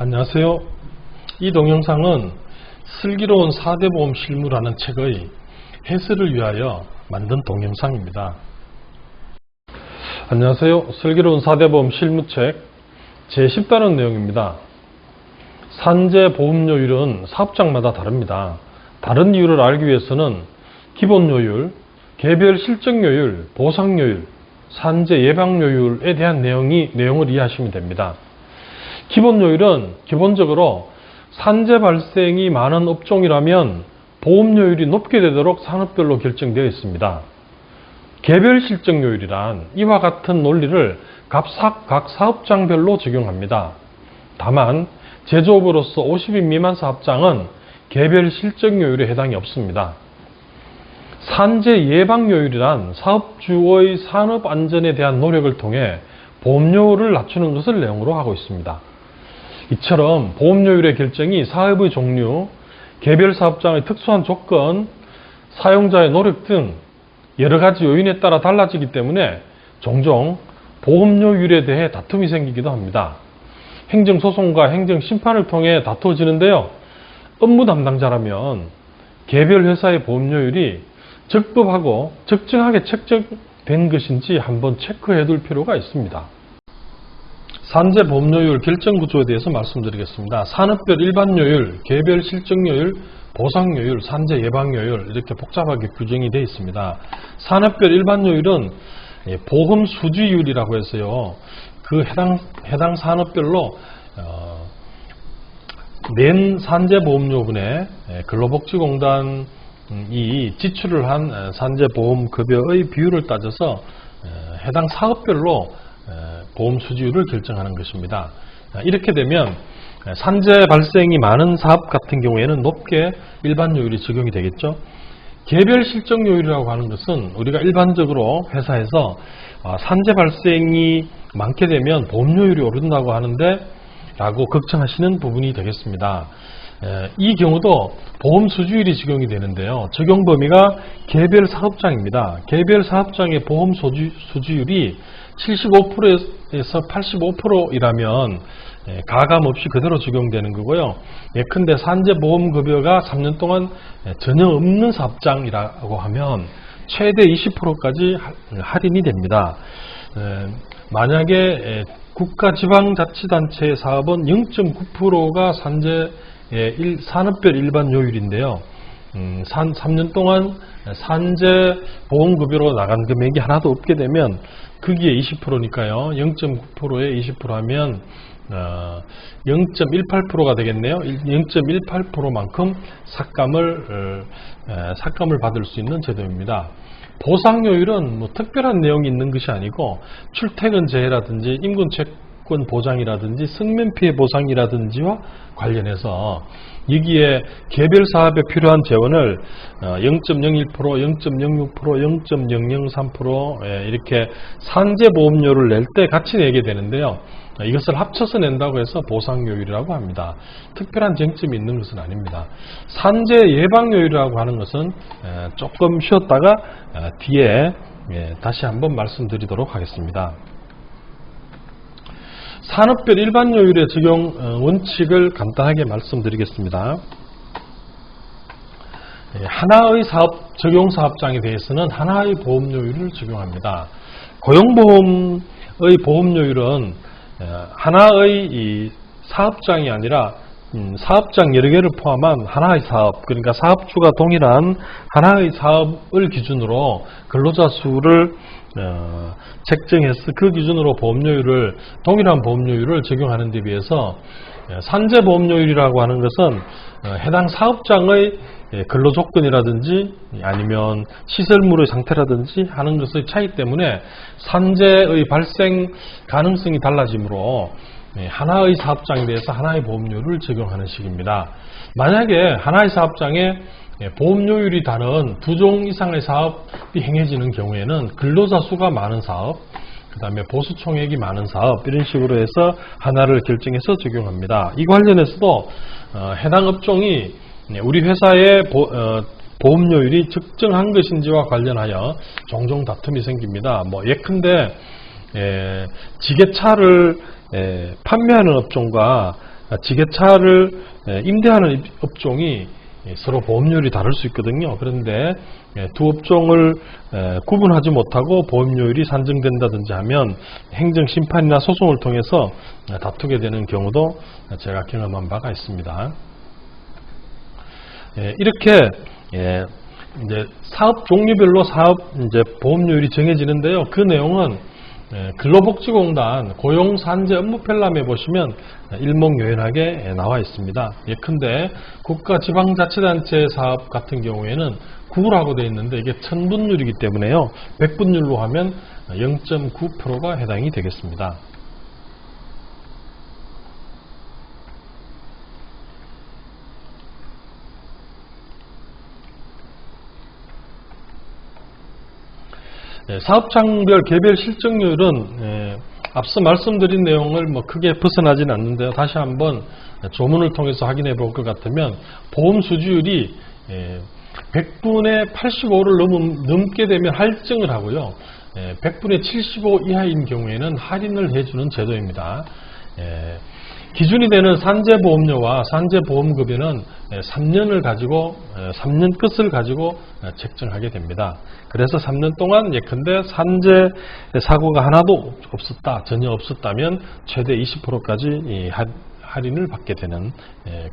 안녕하세요. 이 동영상은 슬기로운 4대 보험 실무라는 책의 해설을 위하여 만든 동영상입니다. 안녕하세요. 슬기로운 4대 보험 실무책 제10단원 내용입니다. 산재 보험료율은 사업장마다 다릅니다. 다른 이유를 알기 위해서는 기본료율, 개별 실적료율, 보상료율, 산재 예방료율에 대한 내용이, 내용을 이해하시면 됩니다. 기본료율은 기본적으로 산재 발생이 많은 업종이라면 보험료율이 높게 되도록 산업별로 결정되어 있습니다. 개별 실적료율이란 이와 같은 논리를 각, 사업장별로 적용합니다. 다만 제조업으로서 50인 미만 사업장은 개별 실적료율에 해당이 없습니다. 산재 예방료율이란 사업주의 산업 안전에 대한 노력을 통해 보험료를 낮추는 것을 내용으로 하고 있습니다. 이처럼 보험료율의 결정이 사업의 종류, 개별 사업장의 특수한 조건, 사용자의 노력 등 여러 가지 요인에 따라 달라지기 때문에 종종 보험료율에 대해 다툼이 생기기도 합니다. 행정소송과 행정심판을 통해 다투어지는데요. 업무 담당자라면 개별 회사의 보험료율이 적법하고 적정하게 책정된 것인지 한번 체크해 둘 필요가 있습니다. 산재 보험료율 결정 구조에 대해서 말씀드리겠습니다. 산업별 일반료율, 개별 실적료율, 보상료율, 산재 예방료율 이렇게 복잡하게 규정이 되어 있습니다. 산업별 일반료율은 보험 수지율이라고 해서요. 그 해당 해당 산업별로 어, 낸 산재 보험료분의 근로복지공단 이 지출을 한 산재보험급여의 비율을 따져서 해당 사업별로 보험 수지율을 결정하는 것입니다. 이렇게 되면 산재 발생이 많은 사업 같은 경우에는 높게 일반 요율이 적용이 되겠죠. 개별 실적 요율이라고 하는 것은 우리가 일반적으로 회사에서 산재 발생이 많게 되면 보험료율이 오른다고 하는데 라고 걱정하시는 부분이 되겠습니다. 이 경우도 보험 수주율이 적용이 되는데요. 적용 범위가 개별 사업장입니다. 개별 사업장의 보험 수주, 수주율이 75%에서 85%이라면 가감 없이 그대로 적용되는 거고요. 예컨대 산재보험급여가 3년 동안 전혀 없는 사업장이라고 하면 최대 20%까지 할인이 됩니다. 만약에 국가지방자치단체 사업은 0.9%가 산재 산업별 일반 요율인데요. 음, 산, 3년 동안 산재 보험급여로 나간 금액이 하나도 없게 되면 거기에 20%니까요. 0.9%에 20% 하면 어, 0.18%가 되겠네요. 0.18%만큼 삭감을 어, 삭감을 받을 수 있는 제도입니다. 보상료율은 뭐 특별한 내용이 있는 것이 아니고 출퇴근 재해라든지 인근 채권 보장이라든지 승면 피해 보상이라든지와 관련해서 여기에 개별 사업에 필요한 재원을 0.01%, 0.06%, 0.003% 이렇게 산재 보험료를 낼 때 같이 내게 되는데요. 이것을 합쳐서 낸다고 해서 보상료율이라고 합니다. 특별한 쟁점이 있는 것은 아닙니다. 산재 예방료율이라고 하는 것은 조금 쉬었다가 뒤에 예, 다시 한번 말씀드리도록 하겠습니다. 산업별 일반료율의 적용 어, 원칙을 간단하게 말씀드리겠습니다. 예, 하나의 사업, 적용 사업장에 대해서는 하나의 보험료율을 적용합니다. 고용보험의 보험료율은 어, 하나의 사업장이 아니라 음, 사업장 여러 개를 포함한 하나의 사업, 그러니까 사업주가 동일한 하나의 사업을 기준으로 근로자 수를 어, 책정해서 그 기준으로 보험료율을 동일한 보험료율을 적용하는 데 비해서 예, 산재 보험료율이라고 하는 것은 어, 해당 사업장의 예, 근로 조건이라든지 아니면 시설물의 상태라든지 하는 것의 차이 때문에 산재의 발생 가능성이 달라지므로 예, 하나의 사업장에 대해서 하나의 보험료를 적용하는 식입니다. 만약에 하나의 사업장에 예, 보험료율이 다른 두 종 이상의 사업이 행해지는 경우에는 근로자 수가 많은 사업, 그 다음에 보수 총액이 많은 사업 이런 식으로 해서 하나를 결정해서 적용합니다. 이 관련해서도 어, 해당 업종이 우리 회사의 보, 어, 보험료율이 적정한 것인지와 관련하여 종종 다툼이 생깁니다. 뭐 예컨대 에, 지게차를 에, 판매하는 업종과 지게차를 에, 임대하는 업종이 예, 서로 보험료율이 다를 수 있거든요. 그런데 예, 두 업종을 에, 구분하지 못하고 보험료율이 산정된다든지 하면 행정 심판이나 소송을 통해서 에, 다투게 되는 경우도 제가 경험한 바가 있습니다. 예, 이렇게 예, 이제 사업 종류별로 사업 이제 보험료율이 정해지는데요. 그 내용은 예, 근로복지공단 고용산재 업무펠람에 보시면 일목요연하게 예, 나와 있습니다. 예컨대 국가지방자치단체 사업 같은 경우에는 9라고 되어 있는데 이게 천분율이기 때문에요. 100분율로 하면 0.9%가 해당이 되겠습니다. 사업장별 개별 실적률은 예, 앞서 말씀드린 내용을 뭐 크게 벗어나지는 않는데요. 다시 한번 조문을 통해서 확인해 볼 것 같으면 보험 수주율이 예, 100분의 85를 넘, 넘게 되면 할증을 하고요. 예, 100분의 75 이하인 경우에는 할인을 해주는 제도입니다. 예, 기준이 되는 산재보험료와 산재보험급여는 3년을 가지고 3년 끝을 가지고 책정하게 됩니다. 그래서 3년 동안 예컨대 산재 사고가 하나도 없었다, 전혀 없었다면 최대 20%까지 할인을 받게 되는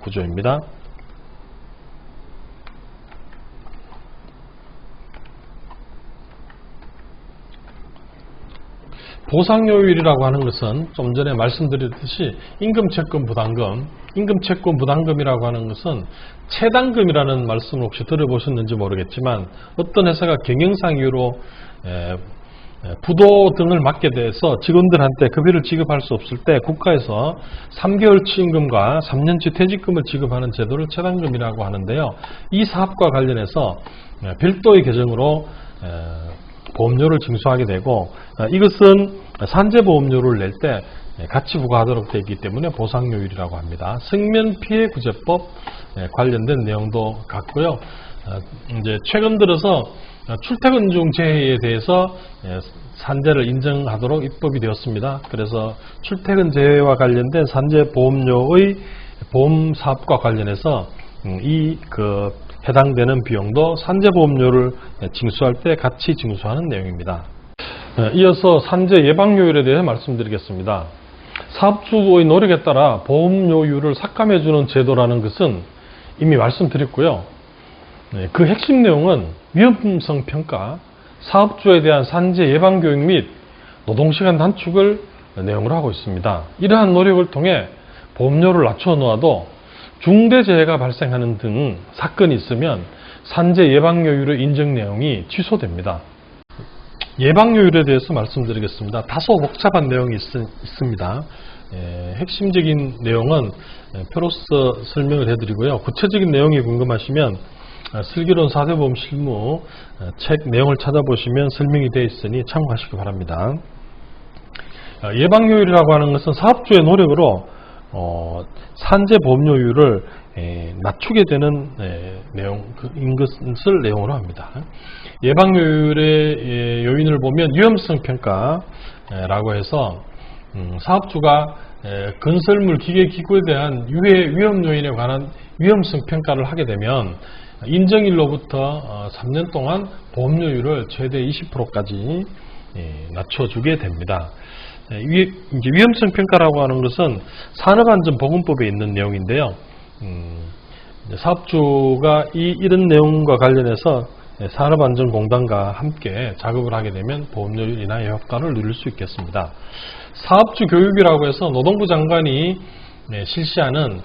구조입니다. 보상요율이라고 하는 것은 좀 전에 말씀드렸듯이 임금채권 부담금, 임금채권 부담금이라고 하는 것은 체당금이라는 말씀을 혹시 들어보셨는지 모르겠지만 어떤 회사가 경영상 이유로 에, 부도 등을 맡게 돼서 직원들한테 급여를 지급할 수 없을 때 국가에서 3개월치 임금과 3년치 퇴직금을 지급하는 제도를 체당금이라고 하는데요. 이 사업과 관련해서 별도의 계정으로 보험료를 징수하게 되고 이것은 산재보험료를 낼 때 같이 부과하도록 되어 있기 때문에 보상료율이라고 합니다. 승면피해구제법 관련된 내용도 같고요. 이제 최근 들어서 출퇴근 중 재해에 대해서 산재를 인정하도록 입법이 되었습니다. 그래서 출퇴근 재해와 관련된 산재보험료의 보험 사업과 관련해서 이그 해당되는 비용도 산재보험료를 징수할 때 같이 징수하는 내용입니다. 이어서 산재 예방료율에 대해 말씀드리겠습니다. 사업주의 노력에 따라 보험료율을 삭감해주는 제도라는 것은 이미 말씀드렸고요. 그 핵심 내용은 위험성 평가, 사업주에 대한 산재 예방 교육 및 노동시간 단축을 내용으로 하고 있습니다. 이러한 노력을 통해 보험료를 낮춰 놓아도 중대재해가 발생하는 등 사건이 있으면 산재 예방료율의 인정 내용이 취소됩니다. 예방료율에 대해서 말씀드리겠습니다. 다소 복잡한 내용이 있, 습니다 예, 핵심적인 내용은 표로서 설명을 해드리고요. 구체적인 내용이 궁금하시면 아, 슬기로운 사대보험 실무 아, 책 내용을 찾아보시면 설명이 되어 있으니 참고하시기 바랍니다. 아, 예방료율이라고 하는 것은 사업주의 노력으로 어, 산재 보험료율을 에, 낮추게 되는 에, 내용인 그, 것을 내용으로 합니다. 예방료율의 에, 요인을 보면 위험성 평가라고 해서 음, 사업주가 건설물 기계 기구에 대한 유해 위험 요인에 관한 위험성 평가를 하게 되면 인정일로부터 3년 어, 동안 보험료율을 최대 20%까지 낮춰주게 됩니다. 위험성 평가라고 하는 것은 산업안전보건법에 있는 내용인데요. 음, 사업주가 이, 이런 내용과 관련해서 산업안전공단과 함께 작업을 하게 되면 보험료율 인하의 효과를 누릴 수 있겠습니다. 사업주 교육이라고 해서 노동부 장관이 실시하는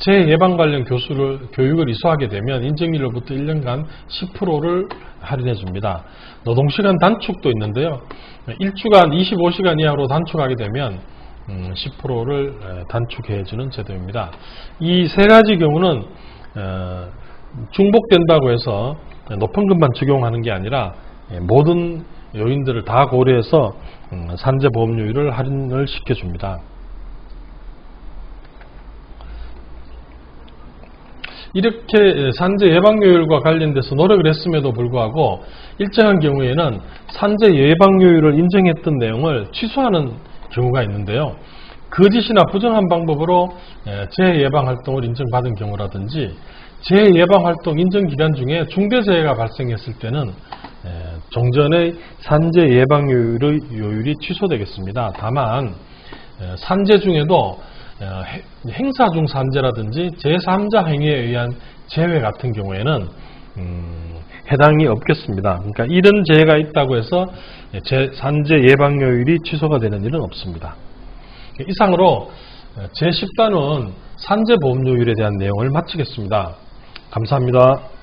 재예방 관련 교수를, 교육을 이수하게 되면 인정일로부터 1년간 10%를 할인해 줍니다. 노동시간 단축도 있는데요. 1주간 25시간 이하로 단축하게 되면 10%를 음, 단축해 주는 제도입니다. 이 세 가지 경우는 어, 중복된다고 해서 높은 금만 적용하는 게 아니라 모든 요인들을 다 고려해서 음, 산재 보험료율을 할인을 시켜줍니다. 이렇게 산재 예방료율과 관련돼서 노력을 했음에도 불구하고 일정한 경우에는 산재 예방료율을 인정했던 내용을 취소하는 경우가 있는데요. 거짓이나 부정한 방법으로 에, 재해예방 활동을 인정받은 경우라든지 재해예방 활동 인정 기간 중에 중대재해가 발생했을 때는 에, 종전의 산재 예방률의 요율이 취소되겠습니다. 다만 에, 산재 중에도 행사 중 산재라든지 제3자 행위에 의한 재해 같은 경우에는 음, 해당이 없겠습니다. 그러니까 이런 재해가 있다고 해서 제 산재 예방료율이 취소가 되는 일은 없습니다. 이상으로 제10단은 산재보험료율에 대한 내용을 마치겠습니다. 감사합니다.